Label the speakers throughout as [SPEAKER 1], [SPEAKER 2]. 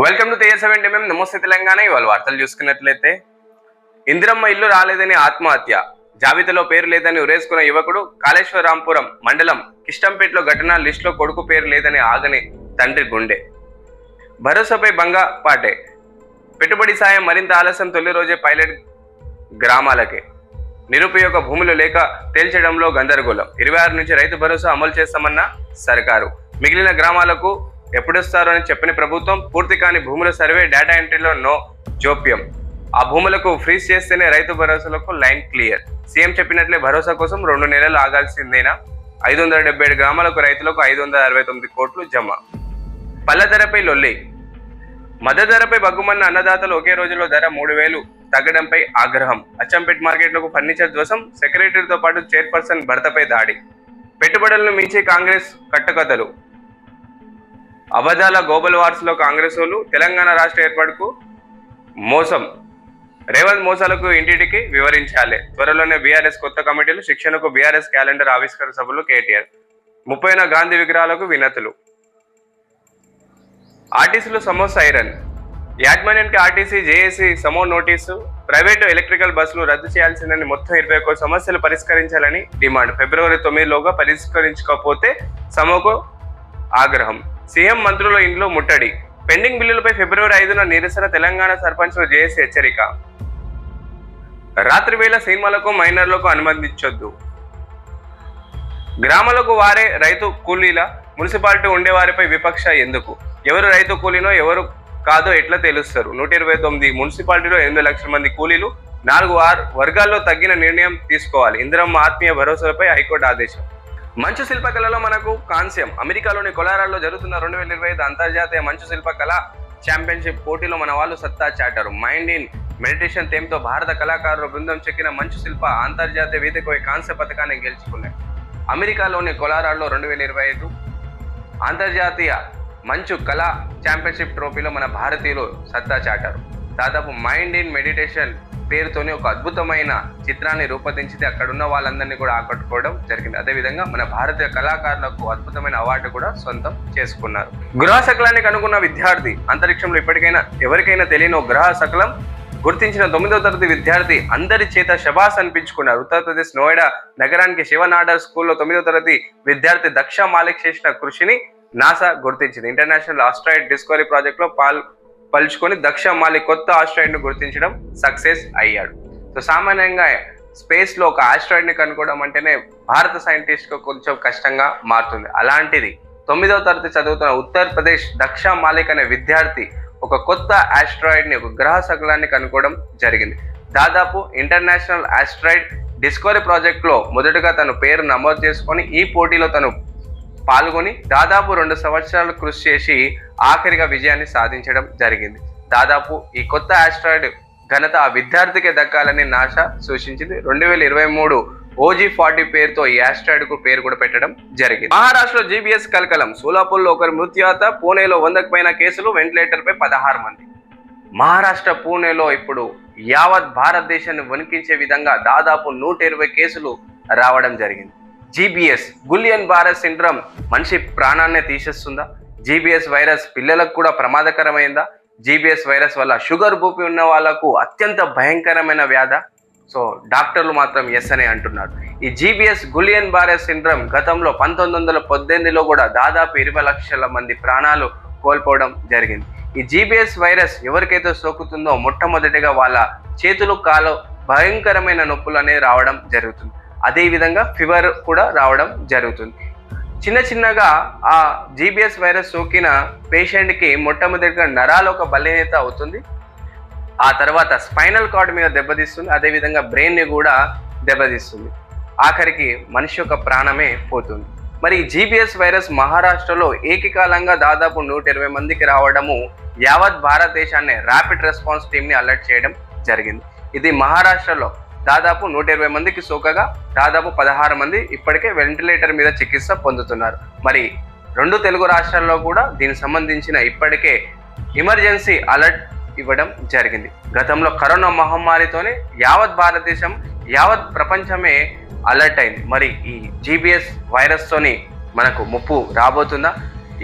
[SPEAKER 1] Welcome to Teja seventy మేము నమస్తే తెలంగాణ ఇవాళ వార్తలు చూసుకున్నట్లయితే ఇందిరమ్మ ఇల్లు రాలేదని ఆత్మహత్య. జాబితాలో పేరు లేదని ఉరేసుకున్న యువకుడు కాళేశ్వరాంపురం మండలం కిష్టంపేటలో ఘటన లిస్టులో కొడుకు పేరు లేదని ఆగని తండ్రి గుండె. భరోసాపై బంగా పాటే. పెట్టుబడి సాయం మరింత ఆలస్యం తొలి రోజే పైలట్ గ్రామాలకే. నిరుపయోగ భూములు లేక తేల్చడంలో గందరగోళం. ఇరవై ఆరు నుంచి రైతు భరోసా అమలు చేస్తామన్న సర్కారు. మిగిలిన గ్రామాలకు ఎప్పుడిస్తారు అని చెప్పిన ప్రభుత్వం పూర్తి కాని భూముల సర్వే డేటా ఎంట్రీలో నో జోప్యం. ఆ భూములకు ఫ్రీజ్ చేస్తేనే రైతు భరోసాలకు లైన్ క్లియర్ సీఎం చెప్పినట్లే భరోసా కోసం రెండు నెలలు ఆగాల్సిందేనా? ఐదు వందల డెబ్బై ఏడు గ్రామాలకు రైతులకు ఐదు వందల అరవై తొమ్మిది కోట్లు జమ. పల్లె లొల్లి. మద్దతు ధరపై బగ్గుమన్న అన్నదాతలు ఒకే రోజులో ధర మూడు వేలు తగ్గడంపై ఆగ్రహం. అచ్చంపేట్ మార్కెట్లకు ఫర్నిచర్ ధ్వసం సెక్రటరీతో పాటు చైర్పర్సన్ భర్తపై దాడి. పెట్టుబడులను మించి కాంగ్రెస్ కట్టుకథలు. అబద్ధాల గోబల్ వార్స్లో కాంగ్రెస్ వాళ్ళు తెలంగాణ రాష్ట్ర ఏర్పాటుకు మోసం. రేవంత్ మోసాలకు ఇంటింటికి వివరించాలి. త్వరలోనే బీఆర్ఎస్ కొత్త కమిటీలు శిక్షణకు బీఆర్ఎస్ క్యాలెండర్ ఆవిష్కరణ సభలు కేటీఆర్. ముప్పైన గాంధీ విగ్రహాలకు వినతులు. ఆర్టీసీలు సమోస ఐరన్ యాజమాన్యానికి ఆర్టీసీ జేఏసీ సమో నోటీసు. ప్రైవేటు ఎలక్ట్రికల్ బస్సులు రద్దు చేయాల్సిందని మొత్తం ఇరవై ఒక్క సమస్యలు పరిష్కరించాలని డిమాండ్. ఫిబ్రవరి తొమ్మిదిలోగా పరిష్కరించకపోతే సమోకు ఆగ్రహం. సీఎం మంత్రుల ఇంట్లో ముట్టడి. పెండింగ్ బిల్లులపై ఫిబ్రవరి ఐదున నిరసన తెలంగాణ సర్పంచ్లు జేఏసీ హెచ్చరిక. రాత్రి వేళ సినిమాలకు మైనర్లకు అనుమతించొద్దు. గ్రామాలకు వారే రైతు కూలీల మున్సిపాలిటీ ఉండేవారిపై విపక్ష ఎందుకు? ఎవరు రైతు కూలీనో ఎవరు కాదో ఎట్లా తెలుస్తారు? నూట ఇరవై తొమ్మిది మున్సిపాలిటీలో ఎనిమిది లక్షల మంది కూలీలు నాలుగు వర్గాల్లో తగ్గిన నిర్ణయం తీసుకోవాలి. ఇందిరమ్మ ఆత్మీయ భరోసాలపై హైకోర్టు ఆదేశం. మంచు శిల్పకళలో మనకు కాంస్యం. అమెరికాలోని కొలారాల్లో జరుగుతున్న రెండు వేల ఇరవై ఐదు అంతర్జాతీయ మంచు శిల్పకళ ఛాంపియన్షిప్ పోటీలో మన వాళ్ళు సత్తా చాటారు. మైండ్ ఇన్ మెడిటేషన్ థీమ్తో భారత కళాకారుల బృందం చెక్కిన మంచు శిల్ప అంతర్జాతీయ వేదికపై కాంస్య పథకాన్ని గెలుచుకున్నాయి. అమెరికాలోని కొలారాల్లో రెండు వేల ఇరవై ఐదు అంతర్జాతీయ మంచు కళా ఛాంపియన్షిప్ ట్రోఫీలో మన భారతీయులు సత్తా చాటారు. దాదాపు మైండ్ ఇన్ మెడిటేషన్ పేరుతోనే ఒక అద్భుతమైన చిత్రాన్ని రూపొందించింది. అక్కడున్న వాళ్ళందరినీ కూడా ఆకట్టుకోవడం జరిగింది. అదేవిధంగా మన భారతీయ కళాకారులకు అద్భుతమైన అవార్డు కూడా సొంతం చేసుకున్నారు. గ్రహ శకలానికి కనుగొన్న విద్యార్థి అంతరిక్షంలో ఇప్పటికైనా ఎవరికైనా తెలియని ఒక గ్రహ శకలం గుర్తించిన తొమ్మిదవ తరగతి విద్యార్థి అందరి చేత శబాస్ అనిపించుకున్నారు. ఉత్తరప్రదేశ్ నోయిడా నగరానికి శివనాడర్ స్కూల్లో తొమ్మిదవ తరగతి విద్యార్థి దక్ష మాలిక్ చేసిన కృషిని నాసా గుర్తించింది. ఇంటర్నేషనల్ ఆస్ట్రాయిడ్ డిస్కవరీ ప్రాజెక్ట్లో పాల్ పలుచుకొని దక్ష మాలిక్ కొత్త ఆస్ట్రాయిడ్ను గుర్తించడం సక్సెస్ అయ్యాడు. సో సామాన్యంగా స్పేస్లో ఒక ఆస్ట్రాయిడ్ని కనుక్కోవడం అంటేనే భారత సైంటిస్ట్ కొంచెం కష్టంగా మారుతుంది. అలాంటిది తొమ్మిదవ తరగతి చదువుతున్న ఉత్తరప్రదేశ్ దక్ష మాలిక్ అనే విద్యార్థి ఒక కొత్త ఆస్ట్రాయిడ్ని ఒక గ్రహ శకలాన్ని కనుక్కోవడం జరిగింది. దాదాపు ఇంటర్నేషనల్ ఆస్ట్రాయిడ్ డిస్కవరీ ప్రాజెక్ట్లో మొదటగా తన పేరు నమోదు చేసుకొని ఈ పోటీలో తను పాల్గొని దాదాపు రెండు సంవత్సరాలు కృషి చేసి ఆఖరిగా విజయాన్ని సాధించడం జరిగింది. దాదాపు ఈ కొత్త ఆస్ట్రాయిడ్ ఘనత ఆ విద్యార్థికి దక్కాలని నాసా సూచించింది. రెండు వేల ఇరవై మూడు ఓజీ ఫార్టీ పేరుతో ఈ ఆస్ట్రాయిడ్కు పేరు కూడా పెట్టడం జరిగింది. మహారాష్ట్రలో జీబీఎస్ కలకలం. సోలాపూర్లో ఒకరి మృత్యువాత పూణేలో వందకు పైన కేసులు వెంటిలేటర్ పై పదహారు మంది. మహారాష్ట్ర పూణేలో ఇప్పుడు యావత్ భారతదేశాన్ని వణికించే విధంగా దాదాపు నూట ఇరవై కేసులు రావడం జరిగింది. జీబీఎస్ గులియన్ బారస్ సిండ్రమ్ మనిషి ప్రాణాన్ని తీసేస్తుందా? జీబీఎస్ వైరస్ పిల్లలకు కూడా ప్రమాదకరమైందా? జీబీఎస్ వైరస్ వల్ల షుగర్ బూపి ఉన్న వాళ్ళకు అత్యంత భయంకరమైన వ్యాధ? సో డాక్టర్లు మాత్రం ఎస్ అనే అంటున్నారు. ఈ జీబీఎస్ గులియన్ బారస్ సిండ్రమ్ గతంలో పంతొమ్మిది వందల పద్దెనిమిదిలో కూడా దాదాపు ఇరవై లక్షల మంది ప్రాణాలు కోల్పోవడం జరిగింది. ఈ జీబీఎస్ వైరస్ ఎవరికైతే సోకుతుందో మొట్టమొదటిగా వాళ్ళ చేతులు కాలు భయంకరమైన నొప్పులు అనేవి రావడం జరుగుతుంది. అదేవిధంగా ఫీవర్ కూడా రావడం జరుగుతుంది. చిన్న చిన్నగా ఆ జీబీఎస్ వైరస్ సోకిన పేషెంట్కి మొట్టమొదటిగా నరాలు ఒక బలహీనత అవుతుంది. ఆ తర్వాత స్పైనల్ కార్డ్ మీద దెబ్బతీస్తుంది. అదేవిధంగా బ్రెయిన్ని కూడా దెబ్బతీస్తుంది. ఆఖరికి మనిషి యొక్క ప్రాణమే పోతుంది. మరి జీబీఎస్ వైరస్ మహారాష్ట్రలో ఏకకాలంగా దాదాపు నూట ఇరవై మందికి రావడము యావత్ భారతదేశాన్ని ర్యాపిడ్ రెస్పాన్స్ టీమ్ని అలర్ట్ చేయడం జరిగింది. ఇది మహారాష్ట్రలో దాదాపు నూట ఇరవై మందికి సోకగా దాదాపు పదహారు మంది ఇప్పటికే వెంటిలేటర్ మీద చికిత్స పొందుతున్నారు. మరి రెండు తెలుగు రాష్ట్రాల్లో కూడా దీనికి సంబంధించిన ఇప్పటికే ఎమర్జెన్సీ అలర్ట్ ఇవ్వడం జరిగింది. గతంలో కరోనా మహమ్మారితోనే యావత్ భారతదేశం యావత్ ప్రపంచమే అలర్ట్ అయింది. మరి ఈ జీబీఎస్ వైరస్తోని మనకు ముప్పు రాబోతుందా?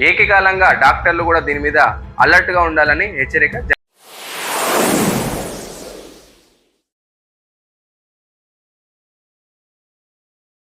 [SPEAKER 1] ఏకకాలంగా డాక్టర్లు కూడా దీని మీద అలర్ట్గా ఉండాలని హెచ్చరిక